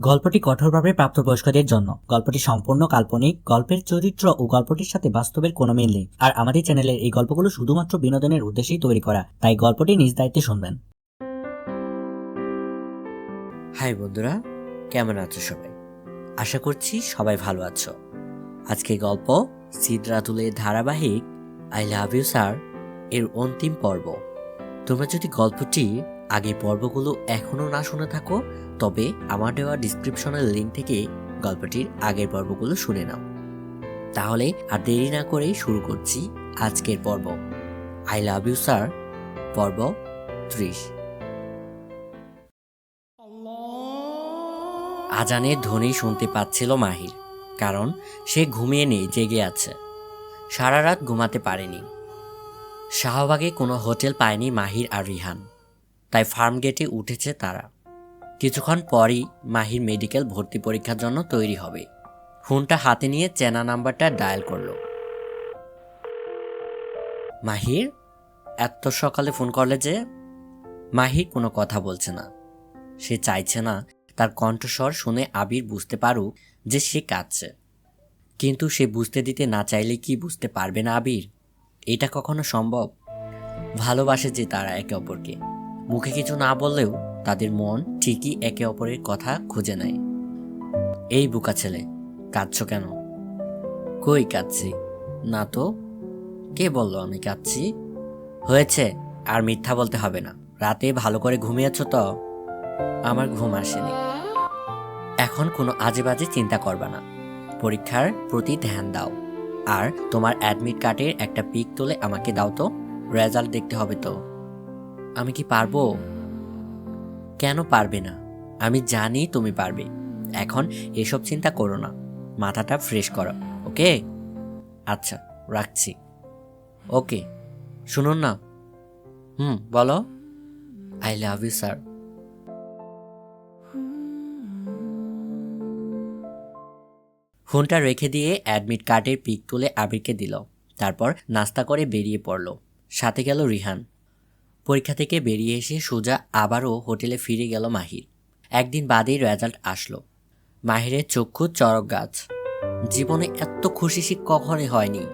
গল্পটি কঠোরভাবে প্রাপ্তবয়স্কদের জন্য। গল্পটি সম্পূর্ণ কাল্পনিক, গল্পের চরিত্র ও গল্পটির সাথে বাস্তবের কোনো মিল নেই। আর আমাদের চ্যানেলের এই গল্পগুলো শুধুমাত্র বিনোদনের উদ্দেশ্যেই তৈরি করা, তাই গল্পটি নিজ দায়িত্বে শুনবেন। হাই বন্ধুরা, কেমন আছো সবাই? আশা করছি সবাই ভালো আছো। আজকে গল্প সিদ্রাতুলের ধারাবাহিক আই লাভ ইউ, স্যার, এর অন্তিম পর্ব। তোমরা যদি গল্পটি আগের পর্বগুলো এখনও না শুনে থাকো তবে আমার দেওয়া ডিসক্রিপশনের লিঙ্ক থেকে গল্পটির আগের পর্বগুলো শুনে নাও। তাহলে আর দেরি না করেই শুরু করছি আজকের পর্ব। আই লাভ ইউ স্যার পর্ব ত্রিশ। আজানের ধ্বনি শুনতে পাচ্ছিল মাহির, কারণ সে ঘুমিয়ে নেই, জেগে আছে। সারা রাত ঘুমাতে পারেনি। শাহবাগে কোনো হোটেল পায়নি মাহির আর রিহান, তাই ফার্ম গেটে উঠেছে তারা। কিছুক্ষণ পরই মাহির মেডিকেল ভর্তি পরীক্ষার জন্য তৈরি হবে। ফোনটা হাতে নিয়ে চেনা নাম্বারটা ডায়াল করল। মাহির, এত সকালে ফোন করলে যে মাহির কোনো কথা বলছে না। সে চাইছে না তার কণ্ঠস্বর শুনে আবির বুঝতে পারুক যে সে কাঁদছে। কিন্তু সে বুঝতে দিতে না চাইলে কি বুঝতে পারবে না আবির? এটা কখনো সম্ভব? ভালোবাসে যে তারা একে অপরকে। মুখে কিছু না বললেও তাদের মন ঠিকই একে অপরের কথা খুঁজে নেয়। এই বুকা ছেলে, কাঁদছ কেন? কই কাঁদছি? না তো। কে বলল আমি কাঁদছি? হয়েছে, আর মিথ্যা বলতে হবে না। রাতে ভালো করে ঘুমিয়েছ তো? আমার ঘুম আসেনি। এখন কোনো আজে বাজে চিন্তা করবা না। পরীক্ষার প্রতি ধ্যান দাও। আর তোমার অ্যাডমিট কার্ডের একটা পিক তুলে আমাকে দাও তো। রেজাল্ট দেখতে হবে তো। আমি কি পারব? কেন পারবে না? আমি জানি তুমি পারবে। এখন এসব চিন্তা করো না। মাথাটা ফ্রেশ করো, ওকে? আচ্ছা রাখছি। ওকে, শুনুন না। হুম, বলো। আই লাভ ইউ স্যার ফোনটা রেখে দিয়ে অ্যাডমিট কার্ডের পিক তুলে আবিরকে দিল। তারপর নাস্তা করে বেরিয়ে পড়ল। সাথে গেল রিহান। পরীক্ষা থেকে বেরিয়ে এসে সোজা আবারও হোটেলে ফিরে গেল মাহির। একদিন বাদেই রেজাল্ট আসলো। মাহিরের চক্ষু চরক গাছ। জীবনে এত খুশি সে কখনই হয়নি।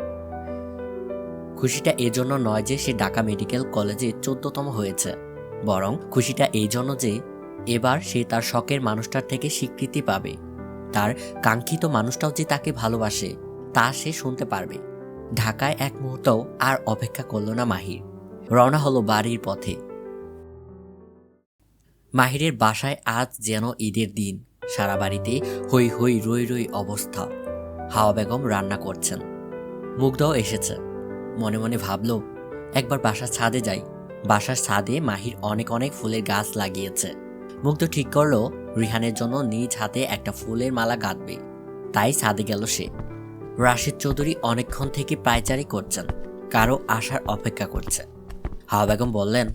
খুশিটা এজন্য নয় যে সে ঢাকা মেডিকেল কলেজে চোদ্দতম হয়েছে। বরং খুশিটা এই জন্য যে এবার সে তার শখের মানুষটার থেকে স্বীকৃতি পাবে। তার কাঙ্ক্ষিত মানুষটাও যে তাকে ভালোবাসে, তা সে শুনতে পারবে। ঢাকায় এক মুহূর্তও আর অপেক্ষা করল না মাহির। রওনা হলো বাড়ির পথে। মাহিরের বাসায় আজ যেন ঈদের দিন। সারা বাড়িতে হই হই রই রই অবস্থা। হাওয়া বেগম রান্না করছেন। মুগ্ধও এসেছে। মনে মনে ভাবল, একবার বাসার ছাদে যাই। বাসার ছাদে মাহির অনেক অনেক ফুলের গাছ লাগিয়েছে। মুগ্ধ ঠিক করল, রিহানের জন্য নিজ হাতে একটা ফুলের মালা গাঁথবে। তাই ছাদে গেল সে। রাশিদ চৌধুরী অনেকক্ষণ থেকে পায়চারি করছেন। কারও আসার অপেক্ষা করছে। হাওয়া বেগম বললেন,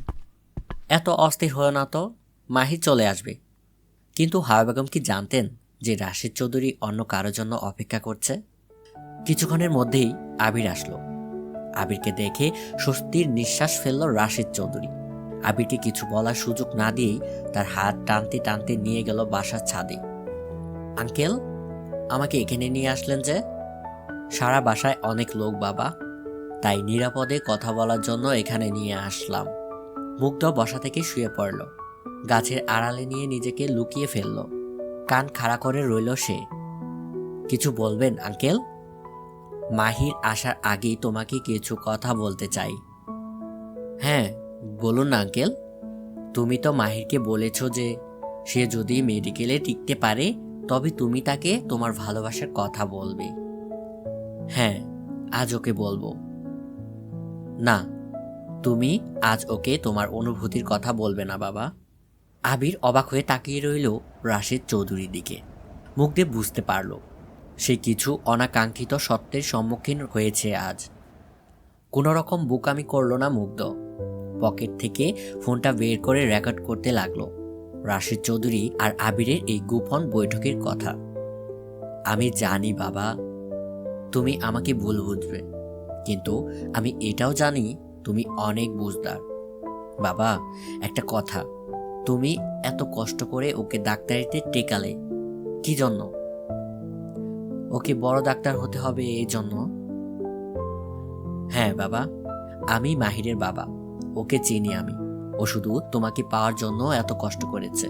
এত অস্থির হয়ে না তো, মাহি চলে আসবে। কিন্তু হাওয়া বেগম কি জানতেন যে রাশিদ চৌধুরী অন্য কারোর জন্য অপেক্ষা করছে? কিছুক্ষণের মধ্যেই আবির আসলো। আবিরকে দেখে স্বস্তির নিঃশ্বাস ফেলল রাশিদ চৌধুরী। আবিরকে কিছু বলার সুযোগ না দিয়েই তার হাত টানতে টানতে নিয়ে গেল বাসার ছাদে। আঙ্কেল, আমাকে এখানে নিয়ে আসলেন যে? সারা বাসায় অনেক লোক বাবা। তাই নিরাপদে কথা বলার জন্য এখানে নিয়ে আসলাম। মুগ্ধ বসা থেকে শুয়ে পড়ল। গাছের আড়ালে নিয়ে নিজেকে লুকিয়ে ফেলল। কান খাড়া করে রইল সে। কিছু বলবেন, আঙ্কেল? মাহির আসার আগেই তোমাকে কিছু কথা বলতে চাই। হ্যাঁ বলুন না, আঙ্কেল। তুমি তো মাহিরকে বলেছ যে সে যদি মেডিকেলে টিকতে পারে, তবে তুমি তাকে তোমার ভালোবাসার কথা বলবে। হ্যাঁ আজ ওকে বলব। না, তুমি আজ ওকে তোমার অনুভূতির কথা বলবে না, বাবা। আবির অবাক হয়ে তাকিয়ে রইল রাশেদ চৌধুরীর দিকে। মুখ দিয়ে বুঝতে পারল, সে কিছু অনাকাঙ্ক্ষিত সত্যের সম্মুখীন হয়েছে আজ। কোনো রকম বুকামি করল না মুগ্ধ। পকেট থেকে ফোনটা বের করে রেকর্ড করতে লাগল। রাশেদ চৌধুরী আর আবিরের এই গোপন বৈঠকের কথা। আমি জানি, বাবা, তুমি আমাকে ভুল বুঝবে। কিন্তু আমি এটাও জানি তুমি অনেক বুঝদার। বাবা, একটা কথা। তুমি এত কষ্ট করে ওকে ডাক্তারিতে টেকালে, কি জন্য? ওকে বড় ডাক্তার হতে হবে এই জন্য? হ্যাঁ বাবা, আমি মাহিরের বাবা। ওকে চিনি আমি। ও শুধু তোমাকে পাওয়ার জন্য এত কষ্ট করেছে।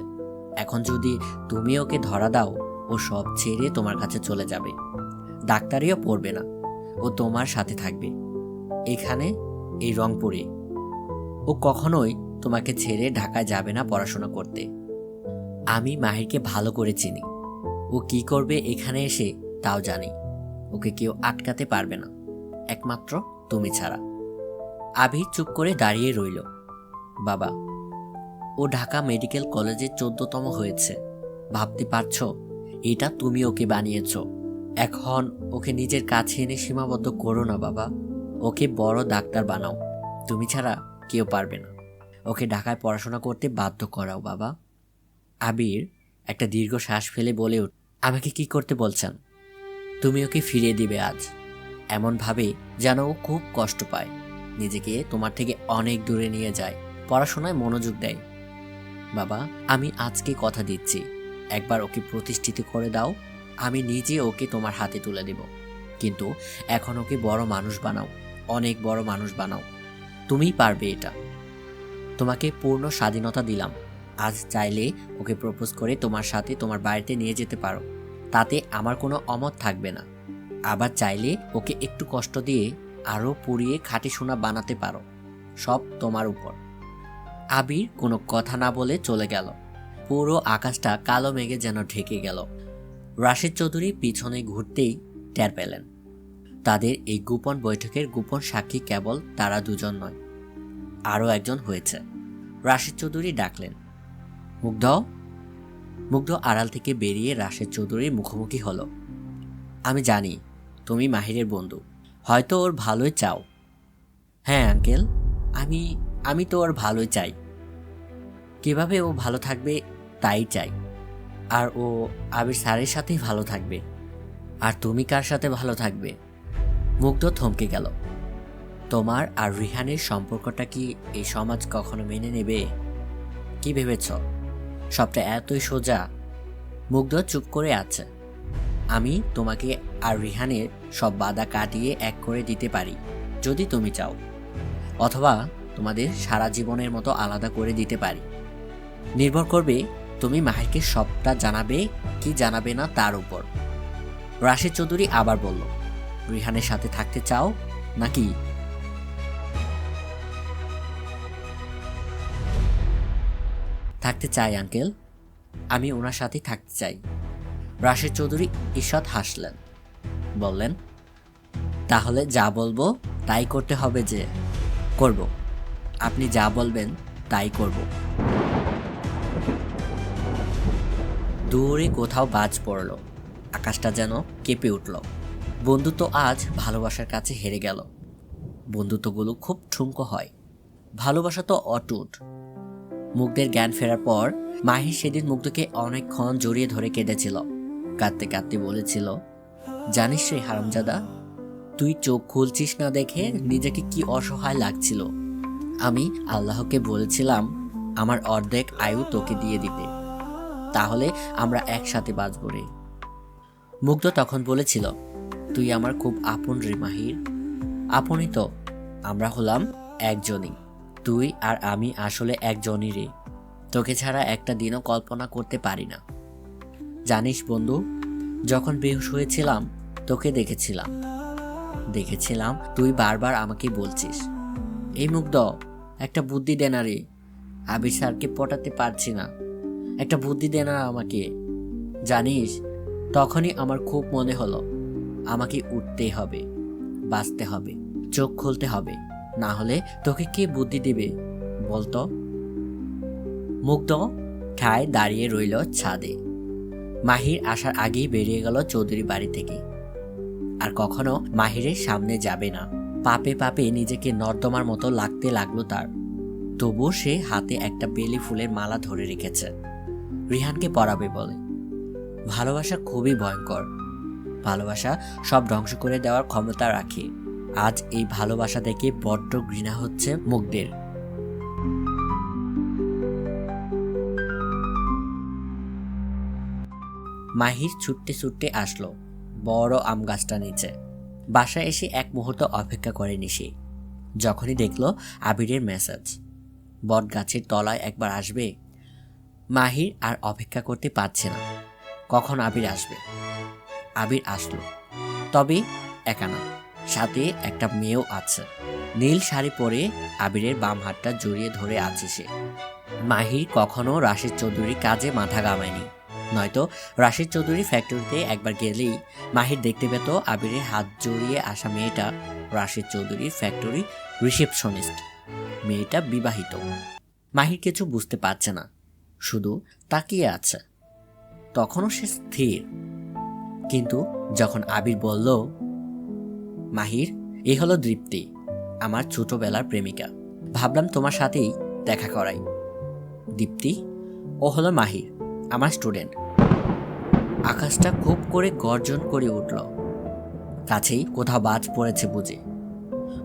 এখন যদি তুমি ওকে ধরা দাও, ও সব ছেড়ে তোমার কাছে চলে যাবে। ডাক্তারিও পড়বে না। ও তোমার সাথে থাকবে। এখানে, এই রংপুরে। ও কখনোই তোমাকে ছেড়ে ঢাকায় যাবে না পড়াশোনা করতে। আমি মাহিরকে ভালো করে চিনি। ও কি করবে এখানে এসে, তাও জানি। ওকে কেউ আটকাতে পারবে না। একমাত্র তুমি ছাড়া। আবির চুপ করে দাঁড়িয়ে রইল। বাবা, ও ঢাকা মেডিকেল কলেজে চোদ্দতম হয়েছে। ভাবতে পারছ, এটা তুমি ওকে বানিয়েছ। এখন ওকে নিজের কাছে এনে সীমাবদ্ধ করো না, বাবা। ওকে বড় ডাক্তার বানাও। তুমি ছাড়া কেউ পারবে না। ওকে ঢাকায় পড়াশোনা করতে বাধ্য করাও, বাবা। আবির একটা দীর্ঘ শ্বাস ফেলে বলে উঠ আমাকে কি করতে বলছেন? তুমি ওকে ফিরিয়ে দিবে আজ। এমনভাবে যেন ও খুব কষ্ট পায়। নিজেকে তোমার থেকে অনেক দূরে নিয়ে যায়। পড়াশোনায় মনোযোগ দেয়। বাবা, আমি আজকে কথা দিচ্ছি। একবার ওকে প্রতিষ্ঠিত করে দাও। আমি নিজে ওকে তোমার হাতে তুলে দেব। কিন্তু এখন ওকে বড় মানুষ বানাও, অনেক বড় মানুষ বানাও। তুমিই পারবে এটা। তোমাকে পূর্ণ স্বাধীনতা দিলাম। আজ চাইলে ওকে প্রপোজ করে তোমার সাথে তোমার বাড়িতে নিয়ে যেতে পারো। তাতে আমার কোনো অমত থাকবে না। আবার চাইলে ওকে একটু কষ্ট দিয়ে আরও পুড়িয়ে খাঁটি সোনা বানাতে পারো। সব তোমার উপর। আবির কোনো কথা না বলে চলে গেল। পুরো আকাশটা কালো মেঘে যেন ঢেকে গেল। রাশেদ চৌধুরী পিছনে ঘুরতেই টের পেলেন। তাদের এই গোপন বৈঠকের গোপন সাক্ষী কেবল তারা দুজন নয়, আরও একজন হয়েছে। রাশেদ চৌধুরী ডাকলেন, মুগ্ধ? মুগ্ধ আড়াল থেকে বেরিয়ে রাশেদ চৌধুরীর মুখোমুখি হলো। আমি জানি, তুমি মাহিরের বন্ধু। হয়তো ওর ভালোই চাও। হ্যাঁ আঙ্কেল, আমি আমি তো ওর ভালোই চাই। কীভাবে ও ভালো থাকবে তাই চাই। আর ও আবির স্যারের সাথেই ভালো থাকবে। আর তুমি কার সাথে ভালো থাকবে? মুগ্ধ থমকে গেল। তোমার আর রিহানের সম্পর্কটা কি এই সমাজ কখনো মেনে নেবে? কি ভেবেছ? সবটা এতই সোজা? মুগ্ধ চুপ করে আছে। আমি তোমাকে আর রিহানের সব বাধা কাটিয়ে এক করে দিতে পারি, যদি তুমি চাও। অথবা তোমাদের সারা জীবনের মতো আলাদা করে দিতে পারি। নির্ভর করবে তুমি মাহিরকে সবটা জানাবে, কি জানাবে না তার উপর। রাশেদ চৌধুরী আবার বলল, রিহানের সাথে থাকতে চাও নাকি? থাকতে চাই, আঙ্কেল। আমি ওনার সাথেই থাকতে চাই। রাশেদ চৌধুরী ঈষৎ হাসলেন, বললেন, তাহলে যা বলব তাই করতে হবে যে, করব। আপনি যা বলবেন তাই করব। দূরে কোথাও বাজ পড়ল। আকাশটা যেন কেঁপে উঠল। বন্ধুত্ব আজ ভালোবাসার কাছে হেরে গেল। বন্ধুত্বগুলো খুব ঠুমকো হয়। ভালোবাসা তো অটুট। মুগ্ধের জ্ঞান ফেরার পর মাহির সেদিন মুগ্ধকে অনেকক্ষণ জড়িয়ে ধরে কেঁদেছিল। কাঁদতে কাঁদতে বলেছিল, জানিস রে হারামজাদা, তুই চোখ খুলছিস না দেখে নিজেকে কি অসহায় লাগছিল? আমি আল্লাহকে বলেছিলাম, আমার অর্ধেক আয়ু তোকে দিয়ে দিতে। তাহলে আমরা একসাথে বাঁচব রে। মুগ্ধ তখন বলেছিল, তুই আমার খুব আপন রে মাহির। আপনই তো, আমরা হলাম একজনই। তুই আর আমি আসলে একজনই রে। তোকে ছাড়া একটা দিনও কল্পনা করতে পারি না। জানিস বন্ধু, যখন বেহুশ হয়েছিলাম, তোকে দেখেছিলাম। দেখেছিলাম, তুই বারবার আমাকে বলছিস। এই মুগ্ধ, একটা বুদ্ধি দেনারে আবির স্যারকে পটাতে পারছি না। একটা বুদ্ধি দে না আমাকে। জানিস, তখনই আমার খুব মনে হলো, আমাকে উঠতেই হবে, বাঁচতে হবে, চোখ খুলতে হবে, না হলে তোকে কে বুদ্ধি দিবে, বলতো? মুগ্ধ ঠায় দাঁড়িয়ে রইল ছাদে। মাহির আসার আগেই বেরিয়ে গেল চৌধুরী বাড়ি থেকে। আর কখনো মাহিরের সামনে যাবে না। পাপে পাপে নিজেকে নর্দমার মতো লাগতে লাগল তার। তবুও সে হাতে একটা বেলি ফুলের মালা ধরে রেখেছে। রিহানকে পড়াবে বলে। ভালোবাসা খুবই ভয়ঙ্কর। ভালোবাসা সব ধ্বংস করে দেওয়ার ক্ষমতা রাখে। আজ এই ভালোবাসা দেখে বড্ড ঘৃণা হচ্ছে মুগ্ধের। মাহির ছুটতে ছুটতে আসলো বড় আম গাছটা নিচে। বাসায় এসে এক মুহূর্ত অপেক্ষা করেনি সে। যখনই দেখল আবিরের মেসেজ, বট গাছের তলায় একবার আসবে? মাহির আর অপেক্ষা করতে পারছে না। কখন আবির আসবে? আবির আসলো। তবে একা না, সাথে একটা মেয়েও আছে। নীল শাড়ি পরে আবিরের বাম হাতটা জড়িয়ে ধরে আছে সে। মাহির কখনো রাশেদ চৌধুরীর কাজে মাথা গামায়নি নয়তো রাশেদ চৌধুরী ফ্যাক্টরিতে একবার গেলেই মাহির দেখতে পেত আবিরের হাত জড়িয়ে আসা মেয়েটা রাশেদ চৌধুরীর ফ্যাক্টরি রিসেপশনিস্ট মেয়েটা বিবাহিত। মাহির কিছু বুঝতে পারছে না। শুধু তাকিয়ে আছে। তখনও সে স্থির। কিন্তু যখন আবির বলল, মাহির, এ হলো দৃপ্তি, আমার ছোটবেলার প্রেমিকা। ভাবলাম তোমার সাথেই দেখা করাই। দীপ্তি, ও হলো মাহির, আমার স্টুডেন্ট। আকাশটা খুব করে গর্জন করে উঠল। কাছেই কোথাও বাজ পড়েছে বুঝে।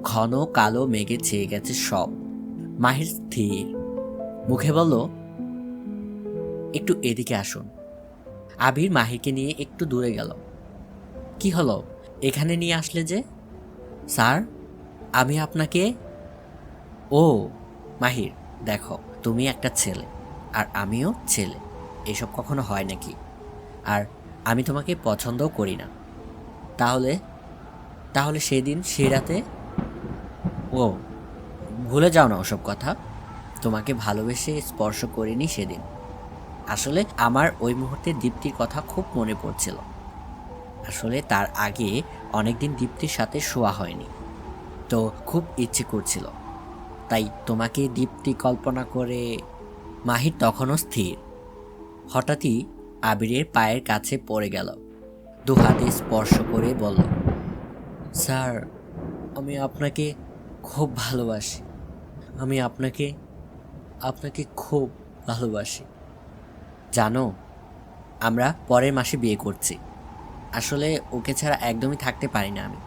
ঘন কালো মেঘে ছেয়ে গেছে সব। মাহির স্থির। মুখে বলল একটু এদিকে আসুন। আবির মাহিকে নিয়ে একটু দূরে গেল। কি হলো? এখানে নিয়ে আসলে যে? স্যার, আমি আপনাকে ও, মাহির, দেখো, তুমি একটা ছেলে, আর আমিও ছেলে। এসব কখনো হয় নাকি? আর আমি তোমাকে পছন্দও করি না। তাহলে তাহলে সেদিন, সে রাতে? ও, ভুলে যাও না ওসব কথা। তোমাকে ভালোবেসে স্পর্শ করিনি সেদিন। আসলে আমার ওই মুহূর্তে দীপ্তির কথা খুব মনে পড়ছিল। আসলে তার আগে অনেকদিন দীপ্তির সাথে শোয়া হয়নি। তো খুব ইচ্ছে করছিল। তাই তোমাকে দীপ্তি কল্পনা করে মাহির তখনও স্থির। হঠাৎই আবিরের পায়ের কাছে পড়ে গেল। দু হাতে স্পর্শ করে বলল, স্যার, আমি আপনাকে খুব ভালোবাসি। আমি আপনাকে আপনাকে খুব ভালোবাসি। জানো, আমরা পরের মাসে বিয়ে করছি। আসলে ওকে ছাড়া একদমই থাকতে পারি না আমি।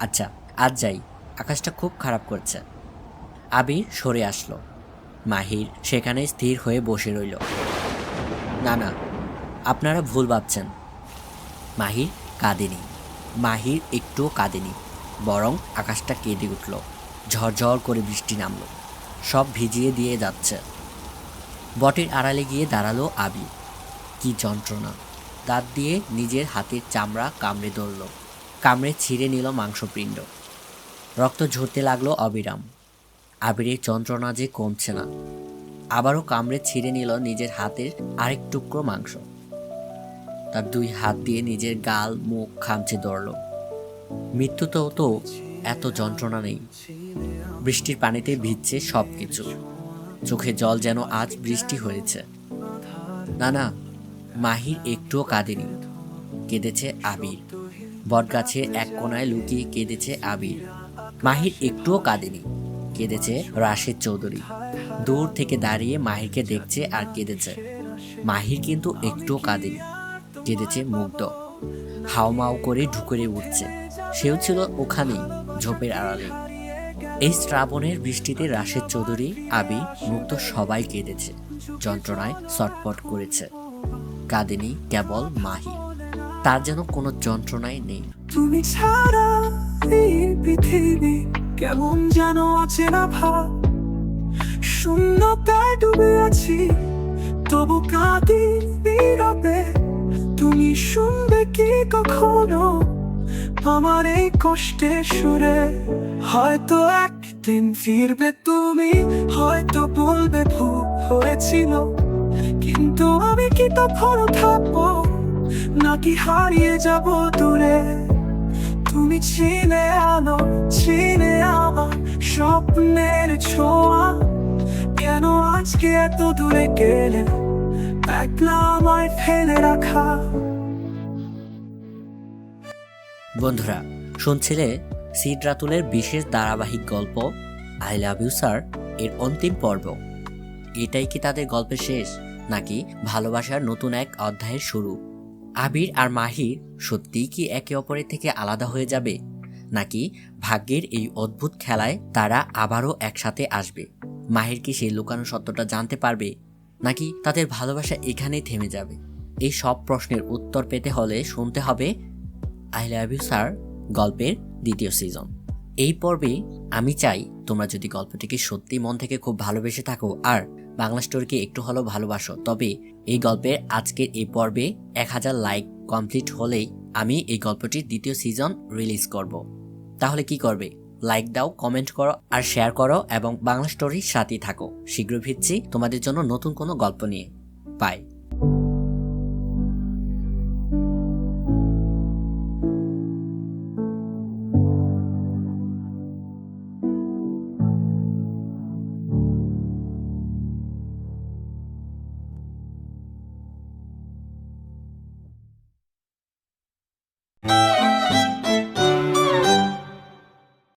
আচ্ছা আজ যাই, আকাশটা খুব খারাপ করছে। আবির সরে আসলো। মাহির সেখানে স্থির হয়ে বসে রইল। না না, আপনারা ভুল ভাবছেন। মাহির কাঁদেনি। মাহির একটুও কাঁদেনি, বরং আকাশটা কেঁদে উঠল। ঝরঝর করে বৃষ্টি নামল। সব ভিজিয়ে দিয়ে যাচ্ছে। বটের আড়ালে গিয়ে দাঁড়াল আবি। কি যন্ত্রণা। দাঁত দিয়ে নিজের হাতের চামড়া কামড়ে ধরল। কামড়ে ছিঁড়ে নিল মাংসপিণ্ড। রক্ত ঝরতে লাগল অবিরাম। আবিরের যন্ত্রণা যে কমছে না। আবারও কামড়ে ছিঁড়ে নিল নিজের হাতের আরেক টুকরো মাংস। তার দুই হাত দিয়ে নিজের গাল, মুখ খামচে ধরল। মৃত্যুতেও তো এত যন্ত্রণা নেই। বৃষ্টির পানিতে ভিজছে সব কিছু চোখে জল যেন আজ বৃষ্টি হয়েছে। না না মাহির একটুও কাঁদেনি। কেঁদেছে আবির। বটগাছের এক কোনায় লুকিয়ে কেঁদেছে আবির। মাহির একটুও কাঁদেনি। কেঁদেছে রাশেদ চৌধুরী। দূর থেকে দাঁড়িয়ে মাহিরকে দেখছে আর কেঁদেছে। মাহির কিন্তু একটুও কাঁদেনি। কেঁদেছে মুগ্ধ। হাওমাও করে ঢুকরে উঠছে। সেও ছিল ওখানেই, ঝোপের আড়ালে। এই শ্রাবণের বৃষ্টিতে রাশেদ চৌধুরী, আবি, মুক্ত সবাই কেঁদেছে, যন্ত্রণায় ছটপট করেছে। কাঁদেনি কেবল মাহি। তার যেন কোনো যন্ত্রণাই নেই। তুমি ছাড়া এই পৃথিবী কেমন যেন অচেনা ভাব শূন্যতায় ডুবে আছি, তবু কাঁদি নীরবে। তুমি শুনবে কি কখনো আমার এই কষ্টের সুরে? হয়তো একদিন ফিরবে তুমি, হয়তো বলবে ভুল হয়েছিল। কিন্তু আমি কি তখন থাকব? নাকি হারিয়ে যাব দূরে? তুমি চিনে আলো চিনে আমার স্বপ্নের ছোঁয়া। কেন আজকে এত দূরে গেলে একলা আমায় ফেলে রাখা? বন্ধুরা, শুনছিলে সিড রাতুলের বিশেষ ধারাবাহিক গল্প আই লাভ ইউ স্যার এর অন্তিম পর্ব। এটাই কি তাদের গল্পের শেষ, নাকি ভালোবাসার নতুন এক অধ্যায়ের শুরু? আবির আর মাহির সত্যিই কি একে অপরের থেকে আলাদা হয়ে যাবে? নাকি ভাগ্যের এই অদ্ভুত খেলায় তারা আবারও একসাথে আসবে? মাহির কি সেই লুকানো সত্যটা জানতে পারবে? নাকি তাদের ভালোবাসা এখানেই থেমে যাবে? এই সব প্রশ্নের উত্তর পেতে হলে শুনতে হবে আই লাভ ইউ স্যার গল্পের দ্বিতীয় সিজন এই পর্বে আমি চাই তোমরা যদি গল্পটিকে সত্যি মন থেকে খুব ভালোবেসে থাকো আর বাংলা স্টোরিকে একটু হলেও ভালোবাসো, তবে এই গল্পের আজকের এই পর্বে এক হাজার লাইক কমপ্লিট হলেই আমি এই গল্পটির দ্বিতীয় সিজন রিলিজ করব। তাহলে কি করবে? লাইক দাও কমেন্ট করো আর শেয়ার করো এবং বাংলা স্টোরির সাথেই থাকো। শীঘ্র ফিরছি তোমাদের জন্য নতুন কোনো গল্প নিয়ে। বাই